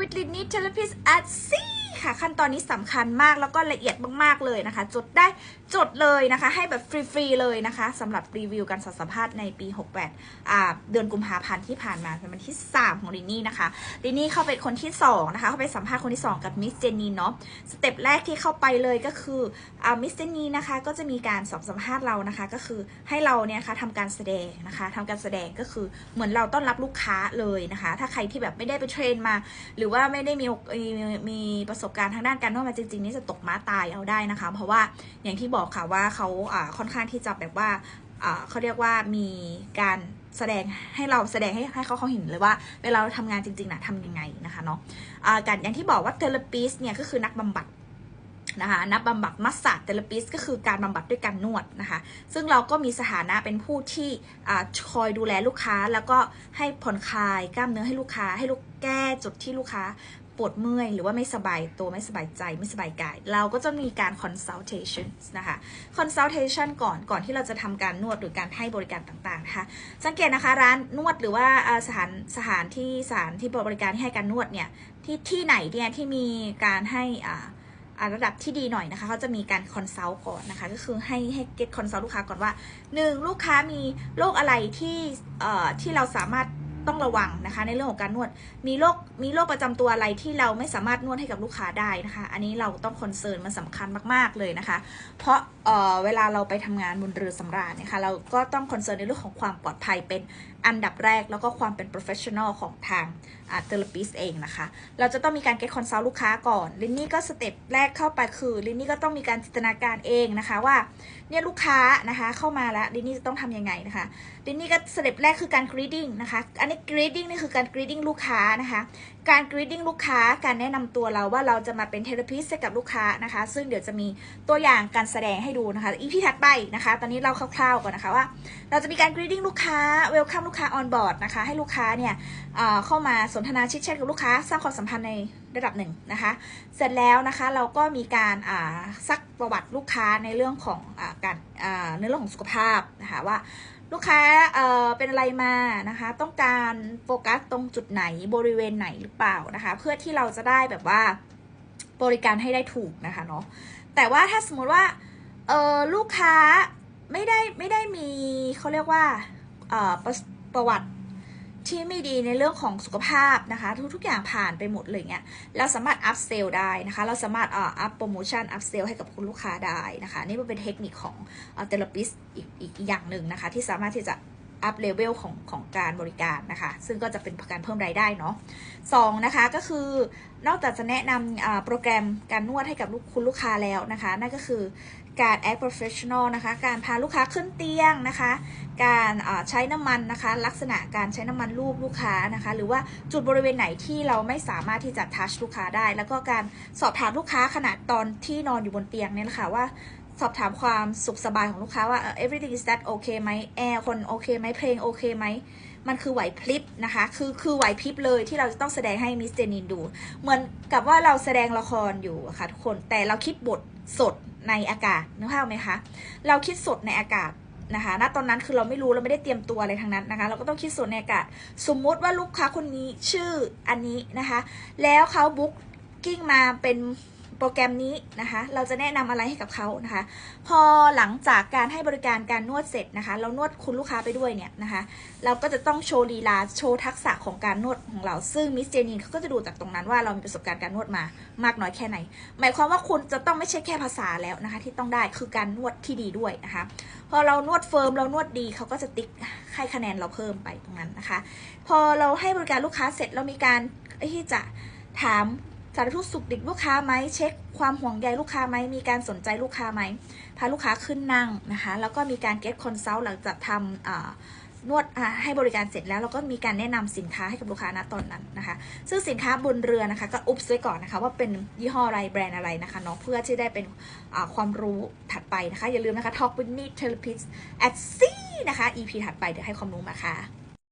with Linny Therapist at Sea ค่ะขั้นตอนนี้สำคัญมากแล้วก็ละเอียดมากๆเลยนะคะ จดได้จดเลยนะคะ ให้แบบฟรีๆเลยนะคะสำหรับรีวิวการสัมภาษณ์ในปี 68อ่าเดือนกุมภาพันธ์ที่ผ่านมาเป็นวันที่ 3 ของลินนี่นะคะลินนี่เข้าเป็นคนที่ 2 นะคะ เข้าไปสัมภาษณ์คนที่ 2 กับมิสเจนนีเนาะสเต็ปแรกที่เข้าไปเลยก็คืออ่ามิสเจนนีนะคะก็จะมีการสอบสัมภาษณ์เรานะคะ ก็คือให้เราเนี่ยะคะทำการแสดงนะคะทำการแสดงก็คือเหมือนเราต้อนรับลูกค้าเลยนะคะ ถ้าใครที่แบบไม่ได้ไปเทรนมา หรือว่าไม่ได้มีมีมีประสบการณ์ทางด้านการนวดมาจริงๆนี่จะตกม้าตายเอาได้นะคะ เพราะว่าอย่างที่บอกค่ะว่าเขาค่อนข้างที่จะแบบว่าเขาเรียกว่ามีการแสดงให้เราแสดงให้ให้เขาเขาเห็นเลยว่า เวลาเราทำงานจริงๆนะทำยังไงนะคะเนาะการอย่างที่บอกว่าเทเลปิสเนี่ยก็คือนักบำบัดนะคะนักบำบัดมัสซาเทเลปิสก็คือการบำบัดด้วยการนวดนะคะ ซึ่งเราก็มีสถานะเป็นผู้ที่คอยดูแลลูกค้า แล้วก็ให้ผ่อนคลายกล้ามเนื้อให้ลูกค้าให้ลูกแก้จุดที่ลูกค้า ปวดเมื่อย หรือว่าไม่สบายตัวไม่สบายใจไม่สบายกาย เราก็จะมีการ consultation นะคะ consultation ก่อนก่อนที่เราจะทำการนวดหรือการให้บริการต่างๆนะคะสังเกตนะคะร้านนวดหรือว่าสถานสถานที่สถานที่บริการที่ให้การนวดเนี่ยที่ที่ไหนเนี่ยที่มีการให้อ่าระดับที่ดีหน่อยนะคะเขาจะมีการคอนซัลท์ก่อนนะคะ ก็คือให้ให้เก็ตคอนซัลท์ลูกค้าก่อนว่าหนึ่งลูกค้ามีโรคอะไรที่เอ่อที่เราสามารถ ต้องระวังนะคะ ในเรื่องของการนวด มีโรคมีโรคประจำตัวอะไรที่เราไม่สามารถนวดให้กับลูกค้าได้นะคะ อันนี้เราต้องคอนเซิร์นมันสำคัญมากๆเลยนะคะ เพราะเออเวลาเราไปทำงานบนเรือสำราญนี่ยค่ะเราก็ต้องคอนเซิร์นในเรื่องของความปลอดภัยเป็นอันดับแรกแล้วก็ความเป็น professional ของทางอาเทเลปิสเองนะคะ เราจะต้องมีการ get consult ลูกค้าก่อน ลินนี่ก็สเต็ปแรกเข้าไปคือลินนี่ก็ต้องมีการจินตนาการเองนะคะว่าเนี่ยลูกค้านะคะเข้ามาแล้วลินนี่จะต้องทำยังไงนะคะลินนี่ก็สเต็ปแรกคือการ greeting นะคะอันนี้ greeting นี่คือการ greeting ลูกค้านะคะ การ greeting ลูกค้า การแนะนำตัวเราว่าเราจะมาเป็นเทเลพิสให้กับลูกค้านะคะ ซึ่งเดี๋ยวจะมีตัวอย่างการแสดงให้ดูนะคะ EP ถัดไปนะคะ ตอนนี้เราคร่าวๆก่อนนะคะว่า เราจะมีการ greeting ลูกค้า welcome ลูกค้า on board นะคะ ให้ลูกค้าเนี่ยเเข้ามาสนทนาชิดแชทกับลูกค้า สร้างความสัมพันธ์ในระดับหนึ่งนะคะ เสร็จแล้วนะคะเราก็มีการซักประวัติลูกค้าในเรื่องของอการในเรื่องของสุขภาพนะคะว่า ลูกค้าเอ่อเป็นอะไรมานะคะ ต้องการโฟกัสตรงจุดไหนบริเวณไหนหรือเปล่านะคะ เพื่อที่เราจะได้แบบว่าบริการให้ได้ถูกนะคะเนาะแต่ว่าถ้าสมมติว่าเออลูกค้าไม่ได้ไม่ได้มีเขาเรียกว่าเอ่อประประวัติ ที่ไม่ดีในเรื่องของสุขภาพนะคะ ทุกๆอย่างผ่านไปหมดเลยเงี้ยเราสามารถอัพเซลได้นะคะ เราสามารถเอ่ออัพโปรโมชั่นอัพเซลให้กับคุณลูกค้าได้นะคะ นี่มันเป็นเทคนิคของเทเลปิสอีกอีกอย่างหนึ่งนะคะ ที่สามารถที่จะ อัพเลเวลของของการบริการนะคะ ซึ่งก็จะเป็นการเพิ่มรายได้เนาะสองนะคะก็คือนอกจากจะแนะนำโปรแกรมการนวดให้กับลูกคุณลูกค้าแล้วนะคะ นั่นก็คือการ act professional นะคะ การพาลูกค้าขึ้นเตียงนะคะ การใช้น้ำมันนะคะ ลักษณะการใช้น้ำมันลูบลูกค้านะคะ หรือว่าจุดบริเวณไหนที่เราไม่สามารถที่จะทัชลูกค้าได้ แล้วก็การสอบถามลูกค้าขณะตอนที่นอนอยู่บนเตียงเนี่ยแหละค่ะว่า สอบถามความสุขสบายของลูกค้าว่า everything is that okay ไหมแอร์คนโอเคไหมเพลงโอเคไหมมันคือไหวพริบนะคะ คือคือไหวพริบเลยที่เราจะต้องแสดงให้มิสเจนินดู เหมือนกับว่าเราแสดงละครอยู่ค่ะทุกคนแต่เราคิดบทสดในอากาศนึกภาพไหมคะ เราคิดสดในอากาศนะคะณตอนนั้นคือเราไม่รู้เราไม่ได้เตรียมตัวอะไรทั้งนั้นนะคะ เราก็ต้องคิดสดในอากาศ สมมุติว่าลูกค้าคนนี้ชื่ออันนี้นะคะ แล้วเขาบุ๊กกิ้งมาเป็น โปรแกรมนี้นะคะ เราจะแนะนำอะไรให้กับเขานะคะ พอหลังจากการให้บริการการนวดเสร็จนะคะ เรานวดคุณลูกค้าไปด้วยเนี่ยนะคะ เราก็จะต้องโชว์ลีลาโชว์ทักษะของการนวดของเรา ซึ่งมิสเจนีนเขาก็จะดูจากตรงนั้นว่าเรามีประสบการณ์การนวดมามากน้อยแค่ไหน หมายความว่าคุณจะต้องไม่ใช่แค่ภาษาแล้วนะคะ ที่ต้องได้คือการนวดที่ดีด้วยนะคะ พอเรานวดเฟิร์มเรานวดดีเขาก็จะติ๊กให้คะแนนเราเพิ่มไปตรงนั้นนะคะ พอเราให้บริการลูกค้าเสร็จเรามีการที่จะถาม สารทุกสุขดิบลูกค้าไหมเช็คความห่วงใยลูกค้าไหมมีการสนใจลูกค้าไหมพาลูกค้าขึ้นนั่งนะคะ แล้วก็มีการ get consult หลังจากทำนวดให้บริการเสร็จแล้วเราก็มีการแนะนำสินค้าให้กับลูกค้าณตอนนั้นนะคะ ซึ่งสินค้าบนเรือนะคะ ก็อุบไว้ก่อนนะคะ ว่าเป็นยี่ห้ออะไรแบรนด์อะไรนะคะเนาะเพื่อที่ได้เป็นความรู้ถัดไปนะคะ อย่าลืมนะคะ talk with me therapist at sea นะคะ EP ถัดไปเดี๋ยวให้ความรู้มาค่ะ